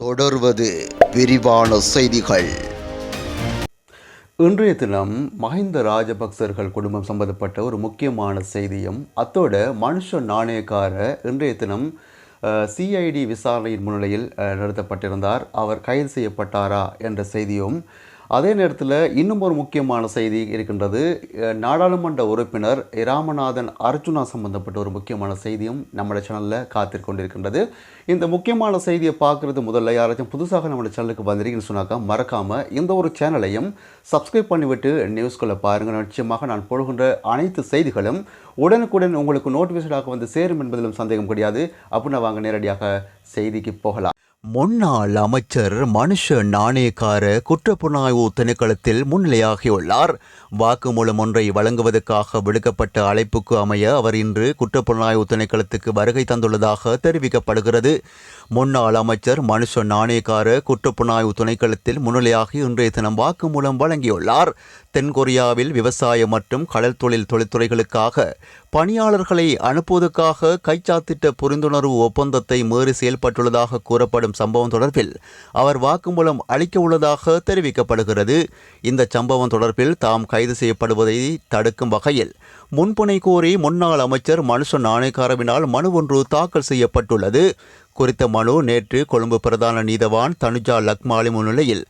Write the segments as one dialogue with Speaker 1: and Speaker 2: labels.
Speaker 1: தொடர்வது விரிவான செய்திகள்.
Speaker 2: இன்றைய தினம் மஹிந்த ராஜபக்சர்கள் குடும்பம் சம்பந்தப்பட்ட ஒரு முக்கியமான செய்தியும் அத்தோட மனுஷ நாணயக்கார இன்றைய தினம் சிஐடி விசாரணையின் முன்னிலையில் நடத்தப்பட்டிருந்தார். அவர் கைது செய்யப்பட்டாரா என்ற செய்தியும் அதே நேரத்தில் இன்னும் ஒரு முக்கியமான செய்தி இருக்கின்றது. நாடாளுமன்ற உறுப்பினர் ராமநாதன் அர்ஜுனா சம்பந்தப்பட்ட ஒரு முக்கியமான செய்தியும் நம்மளோட சேனலில் காத்திருக்கொண்டிருக்கின்றது இந்த முக்கியமான செய்தியை பார்க்குறது முதல்ல யாராச்சும் புதுசாக நம்மளோட சேனலுக்கு வந்திருக்கீங்கன்னு சொன்னாக்கா மறக்காமல் இந்த ஒரு சேனலையும் சப்ஸ்கிரைப் பண்ணிவிட்டு நியூஸ்களை பாருங்கள் நிச்சயமாக நான் போடுகின்ற அனைத்து செய்திகளும் உடனுக்குடன் உங்களுக்கு நோட்டிஃபிகேஷனாக வந்து சேரும் என்பதிலும் சந்தேகம் கிடையாது. அப்படின்னா வாங்க நேரடியாக செய்திக்கு போகலாம். முன்னாள் அமைச்சர் மனுஷ நாணயக்கார குற்றப்புலனாய்வு திணைக்களத்தில் முன்னிலையாகியுள்ளார். வாக்குமூலம் ஒன்றை வழங்குவதற்காக விடுக்கப்பட்ட அழைப்புக்கு அமைய அவர் இன்று குற்றப்புலனாய்வு திணைக்களத்துக்கு வருகை தந்துள்ளதாக தெரிவிக்கப்படுகிறது. முன்னாள் அமைச்சர் மனுஷ நாணயக்கார குற்றப்புலனாய்வு திணைக்களத்தில் முன்னிலையாகி இன்றைய தினம் வாக்குமூலம் வழங்கியுள்ளார். தென்கொரியாவில் விவசாய மற்றும் கடல் தொழில் தொழில்துறைகளுக்காக பணியாளர்களை அனுப்புவதற்காக கைச்சாத்திட்ட புரிந்துணர்வு ஒப்பந்தத்தை மீறி செயல்பட்டுள்ளதாக கூறப்படும் சம்பவம் தொடர்பில் அவர் வாக்குமூலம் அளிக்க உள்ளதாக தெரிவிக்கப்படுகிறது. இந்த சம்பவம் தொடர்பில் தாம் கைது செய்யப்படுவதை தடுக்கும் வகையில் முன்புனை கோரி முன்னாள் அமைச்சர் மனுஷ நாணயக்காரவினால் மனு ஒன்று தாக்கல் செய்யப்பட்டுள்ளது. குறித்த மனு நேற்று கொழும்பு பிரதான நீதவான் தனுஜா லக்மாலி முன்னிலையில்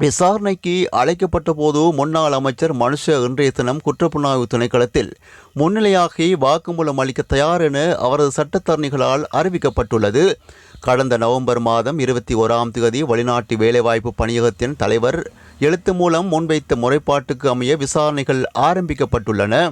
Speaker 2: விசாரணைக்கு அழைக்கப்பட்ட போது முன்னாள் அமைச்சர் மனுஷ இன்றைய தினம் குற்றப்புலனாய்வு திணைக்களத்தில் முன்னிலையாகி வாக்குமூலம் அளிக்க தயார் என அவரது சட்டத்தரணிகளால் அறிவிக்கப்பட்டுள்ளது. கடந்த நவம்பர் மாதம் இருபத்தி ஓராம் தேதி வெளிநாட்டு வேலைவாய்ப்பு பணியகத்தின் தலைவர் எழுத்து மூலம் முன்வைத்த முறைப்பாட்டுக்கு அமைய விசாரணைகள் ஆரம்பிக்கப்பட்டுள்ளன.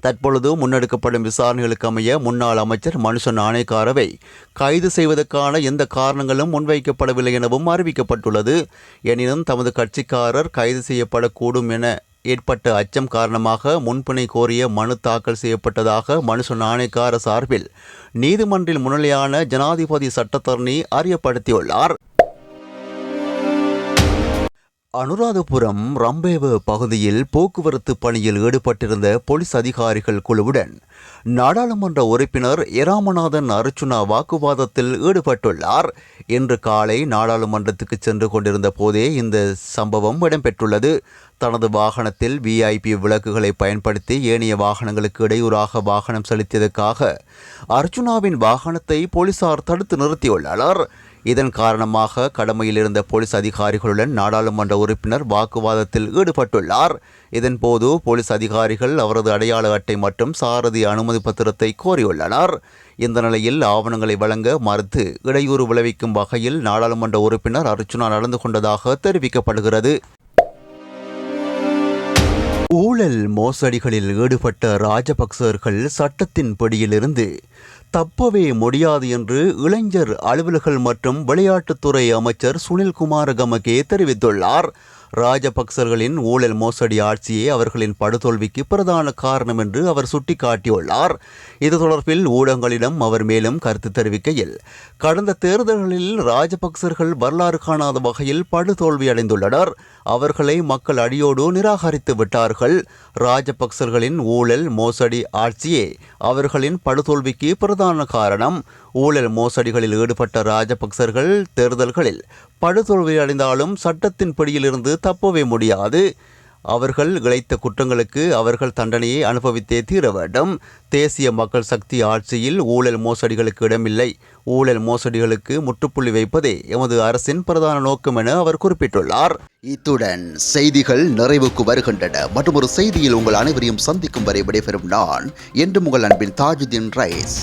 Speaker 2: தற்பொழுது முன்னெடுக்கப்படும் விசாரணைகளுக்கு அமைய முன்னாள் அமைச்சர் மனுஷன் ஆணைக்காரவை கைது செய்வதற்கான எந்த காரணங்களும் முன்வைக்கப்படவில்லை எனவும் அறிவிக்கப்பட்டுள்ளது. எனினும் தமது கட்சிக்காரர் கைது செய்யப்படக்கூடும் என ஏற்பட்ட அச்சம் காரணமாக முன்பிணை கோரிய மனு தாக்கல் செய்யப்பட்டதாக மனுஷன் ஆணைக்கார சார்பில் நீதிமன்றில் முன்னிலையான ஜனாதிபதி சட்டத்தரணி அறியப்படுத்தியுள்ளார். அனுராதபுரம் ரம்பேவ பகுதியில் போக்குவரத்து பணியில் ஈடுபட்டிருந்த போலீஸ் அதிகாரிகள் குழுவுடன் நாடாளுமன்ற உறுப்பினர் இராமநாதன் அர்ச்சுனா வாக்குவாதத்தில் ஈடுபட்டுள்ளார். இன்று காலை நாடாளுமன்றத்துக்கு சென்று கொண்டிருந்த போதே இந்த சம்பவம் இடம்பெற்றுள்ளது. தனது வாகனத்தில் விஐபி விளக்குகளை பயன்படுத்தி ஏனைய வாகனங்களுக்கு இடையூறாக வாகனம் செலுத்தியதற்காக அர்ச்சுனாவின் வாகனத்தை போலீசார் தடுத்து நிறுத்தியுள்ளனர். இதன் காரணமாக கடமையில் இருந்த போலீஸ் அதிகாரிகளுடன் நாடாளுமன்ற உறுப்பினர் வாக்குவாதத்தில் ஈடுபட்டுள்ளார். இதன்போது போலீஸ் அதிகாரிகள் அவரது அடையாள அட்டை மற்றும் சாரதி அனுமதி பத்திரத்தை கோரியுள்ளனர். இந்த நிலையில் ஆவணங்களை வழங்க மறுத்து இடையூறு விளைவிக்கும் வகையில் நாடாளுமன்ற உறுப்பினர் அர்ச்சுனா நடந்து கொண்டதாக தெரிவிக்கப்படுகிறது. ஊழல் மோசடிகளில் ஈடுபட்ட ராஜபக்சர்கள் சட்டத்தின் பிடியிலிருந்து தப்பவே முடியாது என்று இளைஞர் அலுவல்கள் மற்றும் விளையாட்டுத்துறை அமைச்சர் சுனில் குமார கமகே தெரிவித்துள்ளார். ராஜபக்சர்களின் ஊழல் மோசடி ஆட்சியே அவர்களின் படுதோல்விக்கு பிரதான காரணம் என்று அவர் சுட்டிக்காட்டியுள்ளார். இது தொடர்பில் ஊடகங்களிடம் அவர் மேலும் கருத்து தெரிவிக்கையில் கடந்த தேர்தல்களில் ராஜபக்சர்கள் வரலாறு காணாத வகையில் படுதோல்வி அடைந்துள்ளனர். அவர்களை மக்கள் அடியோடு நிராகரித்து விட்டார்கள். ராஜபக்சர்களின் ஊழல் மோசடி ஆட்சியே அவர்களின் படுதோல்விக்கு பிரதான காரணம் ஊழல் மோசடிகளில் ஈடுபட்ட ராஜபக்சர்கள் தேர்தல்களில் படுதோல்வி அடைந்தாலும் சட்டத்தின் பிடியிலிருந்து தப்பவே முடியாது. அவர்கள் இழைத்த குற்றங்களுக்கு அவர்கள் தண்டனையை அனுபவித்தே தீர வேண்டும். தேசிய மக்கள் சக்தி ஆட்சியில் ஊழல் மோசடிகளுக்கு இடமில்லை. ஊழல் மோசடிகளுக்கு முற்றுப்புள்ளி வைப்பதே எமது அரசின் பிரதான நோக்கம் என அவர் குறிப்பிட்டுள்ளார்.
Speaker 1: இத்துடன் செய்திகள் நிறைவுக்கு வருகின்றன. மற்றும் ஒரு செய்தியில் உங்கள் அனைவரையும் சந்திக்கும் வரை விடைபெறும் நான் என்று உங்கள் அன்பின் தாஜுதீன் ரைஸ்.